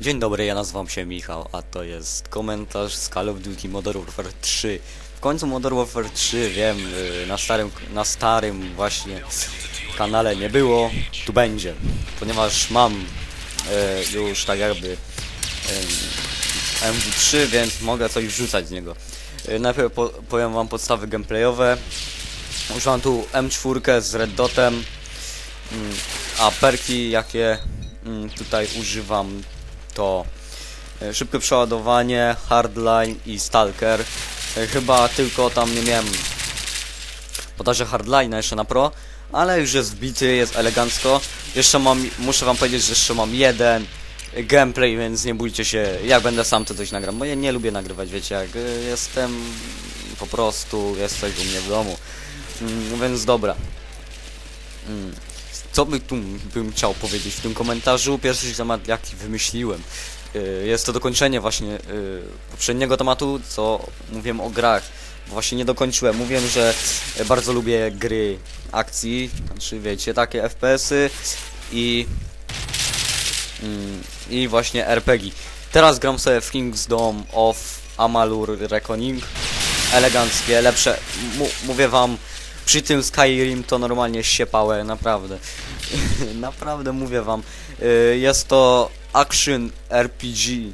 Dzień dobry, ja nazywam się Michał, a to jest komentarz z Call of Duty Modern Warfare 3. W końcu Modern Warfare 3, wiem, y, na starym, na starym właśnie kanale nie było, tu będzie, ponieważ mam e, już tak jakby e, MW3, więc mogę coś wrzucać z niego. E, najpierw po, powiem wam podstawy gameplayowe. Używam tu M4 z Red Dotem, mm, a perki jakie mm, tutaj używam to e, szybkie przeładowanie, hardline i stalker. E, Chyba tylko tam nie miałem podaży hardline jeszcze na pro, ale już jest wbity, jest elegancko. Jeszcze mam, muszę wam powiedzieć, że jeszcze mam jeden gameplay, więc nie bójcie się, jak będę sam to coś nagram, bo ja nie lubię nagrywać, wiecie, jak y, jestem po prostu, jest coś u mnie w domu. Mm, więc dobra. Mm. Co by tu bym chciał powiedzieć w tym komentarzu? Pierwszy temat jaki wymyśliłem. Y, Jest to dokończenie właśnie y, poprzedniego tematu, co mówiłem o grach. Właśnie nie dokończyłem. Mówiłem, że bardzo lubię gry akcji, znaczy wiecie, takie FPS-y i mm, i właśnie RPG. Teraz gram sobie w Kingdom of Amalur Reckoning. Eleganckie, lepsze. M mówię wam, przy tym Skyrim to normalnie siepałe, naprawdę. naprawdę mówię wam. Y, Jest to action RPG. Y,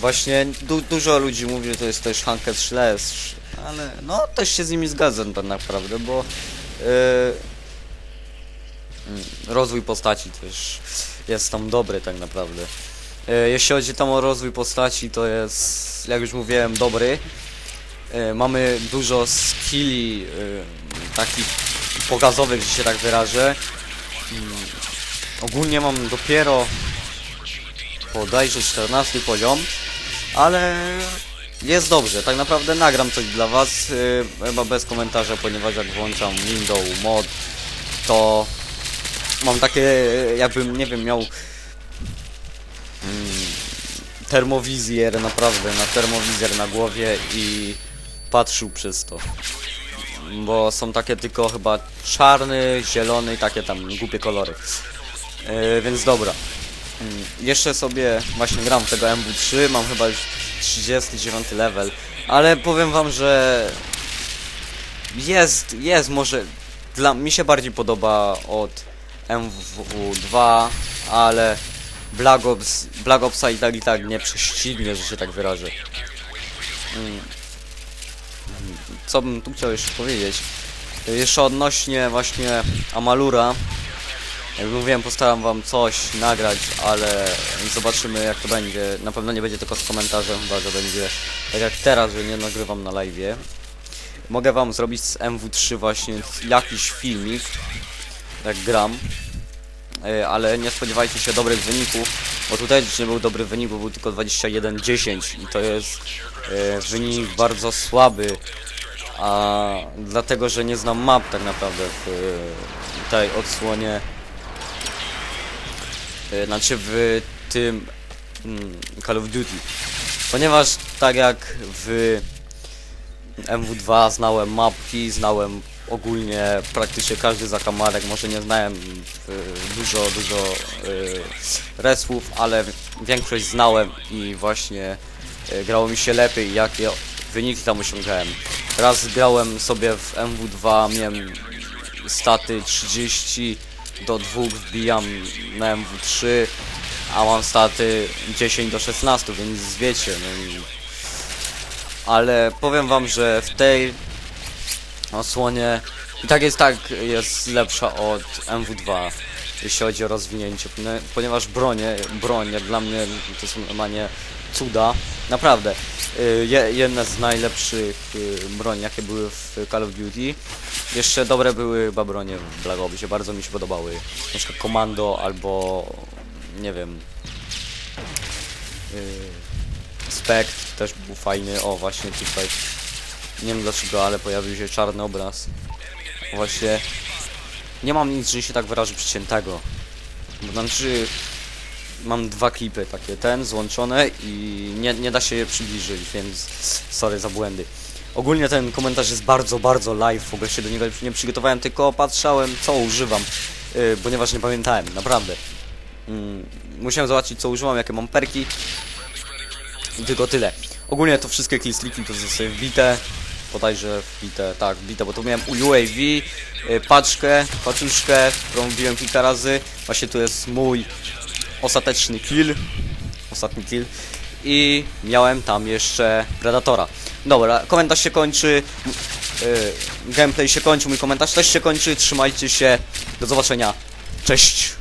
Właśnie du dużo ludzi mówi, że to jest też hanked slash, ale no też się z nimi zgadzam tak naprawdę, bo y, mm, rozwój postaci też jest tam dobry tak naprawdę. Jeśli chodzi tam o rozwój postaci, to jest, jak już mówiłem, dobry. E, Mamy dużo skilli e, takich pokazowych, że się tak wyrażę. Mm, Ogólnie mam dopiero bodajże 14 poziom, ale jest dobrze. Tak naprawdę nagram coś dla was, e, chyba bez komentarza, ponieważ jak włączam Windows mod, to mam takie, jakbym, nie wiem, miał mm, termowizjer, naprawdę, na termowizjer na głowie i patrzył przez to. Bo są takie tylko chyba czarny, zielony i takie tam głupie kolory. E, więc dobra. Mm, Jeszcze sobie właśnie gram w tego MW3, mam chyba już 39 level, ale powiem wam, że jest, jest może, dla mi się bardziej podoba od MW2, ale Black Ops, Black Opsa i tak i tak nie prześcignie, że się tak wyrażę. Mm. Co bym tu chciał jeszcze powiedzieć? Jeszcze odnośnie właśnie Amalura. Jak mówiłem, postaram wam coś nagrać, ale zobaczymy jak to będzie. Na pewno nie będzie tylko z komentarzem, chyba że będzie tak jak teraz, że nie nagrywam na live'ie. Mogę wam zrobić z MW3 właśnie jakiś filmik, jak gram. E, ale nie spodziewajcie się dobrych wyników, bo tutaj nie był dobry wynik, bo był tylko 21-10 i to jest e, wynik bardzo słaby, a dlatego, że nie znam map tak naprawdę w e, tej odsłonie, e, znaczy w tym mm, Call of Duty, ponieważ tak jak w MW2 znałem mapki, znałem ogólnie praktycznie każdy zakamarek, może nie znałem y, dużo, dużo y, resłów, ale większość znałem i właśnie y, grało mi się lepiej, jakie wyniki tam osiągałem. Raz grałem sobie w MW2, miałem staty 30 do 2 wbijam na MW3, a mam staty 10 do 16, więc wiecie, no i ale powiem wam, że w tej osłonie i tak jest tak jest lepsza od MW2 jeśli chodzi o rozwinięcie, ponieważ bronie, broń dla mnie to są normalnie cuda, naprawdę y, je, jedne z najlepszych y, broni jakie były w Call of Duty jeszcze dobre były chyba bronie w Black Opsie, bardzo mi się podobały na przykład Komando albo nie wiem y, Spekt też był fajny. O, właśnie tutaj. Nie wiem dlaczego, ale pojawił się czarny obraz. Właśnie. Nie mam nic, że się tak wyrażę, przyciętego. Bo znaczy. Mam dwa klipy takie, ten złączone i nie, nie da się je przybliżyć, więc sorry za błędy. Ogólnie ten komentarz jest bardzo, bardzo live, w ogóle się do niego nie przygotowałem, tylko patrzałem co używam, yy, ponieważ nie pamiętałem, naprawdę. Mm, musiałem zobaczyć co używam, jakie mam perki. I tylko tyle. Ogólnie to wszystkie killstreaki to zostały wbite. Bodajże wbite, tak, wbite, bo tu miałem UAV y, paczkę, paczuszkę, którą wbiłem kilka razy. Właśnie tu jest mój ostateczny kill. Ostatni kill. I miałem tam jeszcze Predatora. Dobra, komentarz się kończy. y, gameplay się kończy, mój komentarz też się kończy. Trzymajcie się. Do zobaczenia. Cześć.